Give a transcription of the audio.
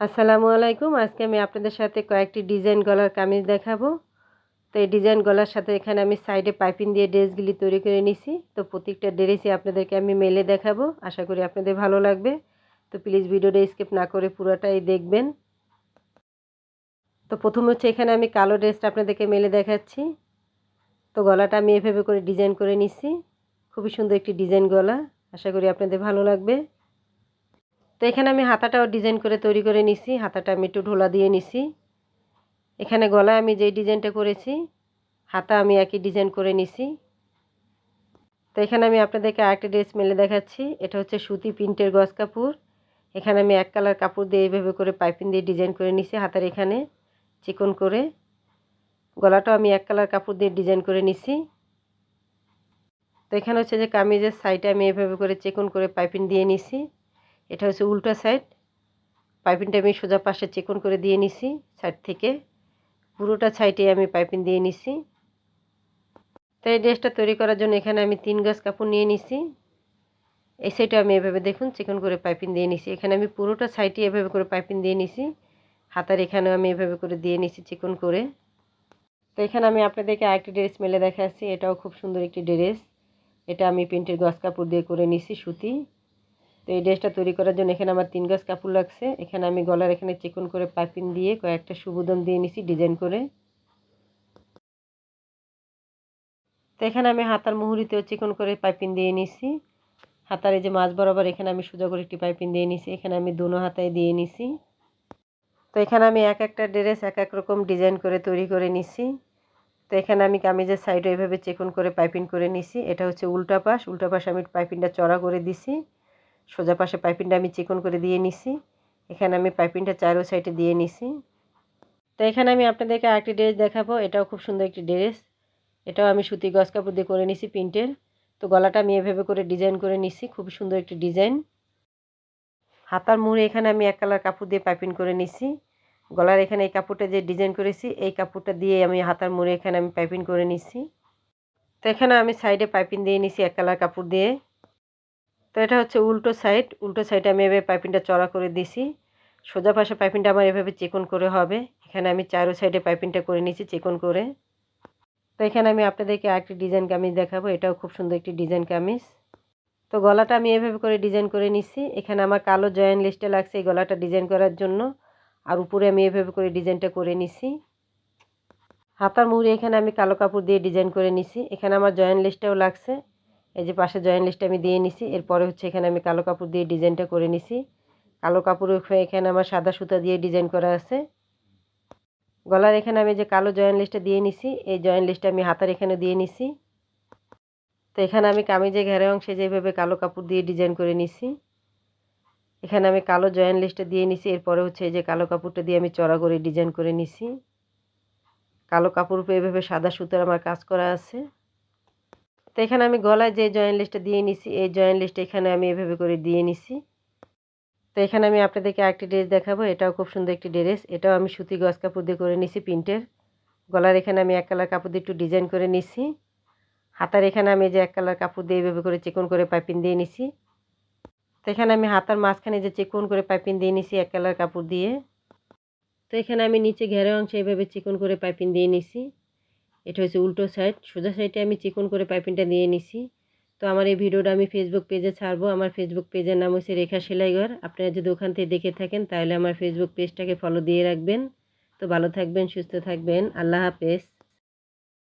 আসসালামু আলাইকুম। আজকে আমি আপনাদের সাথে কয়েকটি ডিজাইন গলার কামিজ দেখাবো। তো এই ডিজাইন গলার সাথে এখানে আমি সাইডে পাইপিং দিয়ে ড্রেসগুলি তৈরি করে নিছি। তো প্রত্যেকটা ড্রেসই আপনাদেরকে আমি মেলে দেখাবো। আশা করি আপনাদের ভালো লাগবে। তো প্লিজ ভিডিওটা স্কিপ না করে পুরোটাই দেখবেন। তো প্রথম হচ্ছে এখানে আমি কালো ড্রেসটা আপনাদেরকে মেলে দেখাচ্ছি। তো গলাটা আমি এভাবে করে ডিজাইন করে নিছি। খুবই সুন্দর একটি ডিজাইন গলা। আশা করি আপনাদের ভালো লাগবে। তো এখানে আমি হাতাটাও ডিজাইন করে তৈরি করে নিছি। হাতাটা আমি একটু ঢোলা দিয়ে নিছি। এখানে গলায় আমি যেই ডিজাইনটা করেছি, হাতা আমি একই ডিজাইন করে নিছি। তো এখানে আমি আপনাদেরকে আরেকটা ড্রেস মেলে দেখাচ্ছি। এটা হচ্ছে সুতি প্রিন্টের গজ কাপড়। এখানে আমি এক কালার কাপড় দিয়ে এইভাবে করে পাইপিং দিয়ে ডিজাইন করে নিছি হাতার এখানে, চিকন করে। গলাটাও আমি এক কালার কাপড় দিয়ে ডিজাইন করে নিছি। তো এখানে হচ্ছে যে কামিজের সাইডে আমি এভাবে করে চেকন করে পাইপিং দিয়ে নিছি। এটা হচ্ছে উল্টা সাইড পাইপিংটা আমি সোজা পাশে চিকন করে দিয়ে নিছি সাইড থেকে। পুরোটা সাইডে আমি পাইপিং দিয়ে নিছি। তো এই ড্রেসটা তৈরি করার জন্য এখানে আমি তিন গাছ কাপড় নিয়ে নিছি। এই সাইডে আমি এভাবে দেখুন চিকন করে পাইপিং দিয়ে নিছি। এখানে আমি পুরোটা সাইডে এভাবে করে পাইপিং দিয়ে নিছি। হাতার এখানেও আমি এভাবে করে দিয়ে নিছি চিকন করে। তো এখানে আমি আপনাদেরকে আরেকটি ড্রেস মেলে দেখাচ্ছি। এটাও খুব সুন্দর একটি ড্রেস এটা আমি প্রিন্টের গস কাপড় দিয়ে করে নিছি সুতি। তো এই ড্রেসটা তৈরি করার জন্য এখানে আমার তিন গাছ কাপড় লাগছে। এখানে আমি গলার এখানে চিকন করে পাইপিং দিয়ে কয়েকটা সুবোদন দিয়ে নিছি ডিজাইন করে। তো এখানে আমি হাতার মুহুরিতেও চিকন করে পাইপিং দিয়ে নিছি। হাতার এই যে মাছ বরাবর এখানে আমি সোজা করে একটি পাইপিং দিয়ে নিছি। এখানে আমি দুনো হাতায় দিয়ে নিছি। তো এখানে আমি এক একটা ড্রেস এক এক রকম ডিজাইন করে তৈরি করে নিছি। তো এখানে আমি কামিজের সাইডে এভাবে চেকন করে পাইপিং করে নিছি। এটা হচ্ছে উল্টা পাশ। উল্টা পাশ আমি পাইপিংটা চড়া করে দিছি। সোজা পাশে পাইপিংটা আমি চিকন করে দিয়ে নিছি। এখানে আমি পাইপিংটা চারো সাইডে দিয়ে নিছি। তো এখানে আমি আপনাদেরকে আরেকটি ড্রেস দেখাবো, এটাও খুব সুন্দর একটি ড্রেস। এটাও আমি সুতি গস কাপড় দিয়ে করে নিছি প্রিন্টের। তো গলাটা আমি এভাবে করে ডিজাইন করে নিছি, খুব সুন্দর একটি ডিজাইন। হাতার মুড়ে এখানে আমি এক কালার কাপড় দিয়ে পাইপিং করে নিছি। গলার এখানে এই কাপড়টা যে ডিজাইন করেছি, এই কাপড়টা দিয়ে আমি হাতার মুড়ে এখানে আমি পাইপিং করে নিছি। তো এখানে আমি সাইডে পাইপিং দিয়ে নিছি এক কালার কাপড় দিয়ে। তো এটা হচ্ছে উল্টো সাইড উল্টো সাইডে আমি এভাবে পাইপিংটা চড়া করে দিছি। সোজা পাশে পাইপিংটা আমার এভাবে চিকন করে হবে। এখানে আমি চারো সাইডে পাইপিংটা করে নিয়েছি চিকন করে। তো এখানে আমি আপনাদেরকে আরেকটি ডিজাইন কামিজ দেখাবো। এটাও খুব সুন্দর একটি ডিজাইন কামিজ। তো গলাটা আমি এভাবে করে ডিজাইন করে নিছি। এখানে আমার কালো জয়েন্ট লিস্টে লাগছে এই গলাটা ডিজাইন করার জন্য। আর উপরে আমি এভাবে করে ডিজাইনটা করে নিছি। হাতার মুড়ি এখানে আমি কালো কাপড় দিয়ে ডিজাইন করে নিছি। এখানে আমার জয়েন্ট লিস্টটাও লাগছে। এই যে পাশে জয়েন্ট লিস্ট আমি দিয়ে নিছি। এরপরে হচ্ছে এখানে আমি কালো কাপড় দিয়ে ডিজাইনটা করে নিছি। কালো কাপড় এখানে আমার সাদা সুতা দিয়ে ডিজাইন করা আছে। গলার এখানে আমি যে কালো জয়েন্ট লিস্টটা দিয়ে নিছি, এই জয়েন্ট লিস্টটা আমি হাতার এখানে দিয়ে নিছি। তো এখানে আমি কামিজে ঘেরে অংশে যেভাবে কালো কাপড় দিয়ে ডিজাইন করে নিছি, এখানে আমি কালো জয়েন্ট লিস্টটা দিয়ে নিছি। এরপরে হচ্ছে এই যে কালো কাপড়টা দিয়ে আমি চড়া করে ডিজাইন করে নিছি। কালো কাপড় উপরে এভাবে সাদা সুতার আমার কাজ করা আছে। এখানে আমি গলায় যে জয়েন্ট লিস্টটা দিয়ে নিছি, এই জয়েন্ট লিস্টটা এখানে আমি এভাবে করে দিয়ে নিছি। তো এখানে আমি আপনাদেরকে আরেকটি ড্রেস দেখাবো, এটাও খুব সুন্দর একটি ড্রেস এটাও আমি সুতি গজ কাপড় দিয়ে করে নিছি প্রিন্টের। গলার এখানে আমি এক কালার কাপড় দিয়ে একটু ডিজাইন করে নিছি। হাতার এখানে আমি যে এক কালার কাপড় দিয়ে এভাবে করে চিকন করে পাইপিং দিয়ে নিছি। তো এখানে আমি হাতার মাঝখানে যে চিকন করে পাইপিং দিয়ে নিছি এক কালার কাপড় দিয়ে। তো এখানে আমি নিচে ঘেরা অংশে এভাবে চিকন করে পাইপিং দিয়ে নিছি। এটা হচ্ছে উল্টো সাইড সোজা সাইডে আমি চিকন করে পাইপিংটা দিয়ে নিছি। তো আমার এই ভিডিওটা আমি ফেসবুক পেজে ছাড়বো। আমার ফেসবুক পেজের নাম হচ্ছে রেখা সেলাইঘর। আপনারা যদি ওখান থেকে দেখে থাকেন, তাহলে আমার ফেসবুক পেজটাকে ফলো দিয়ে রাখবেন। তো ভালো থাকবেন, সুস্থ থাকবেন। আল্লাহ হাফেজ।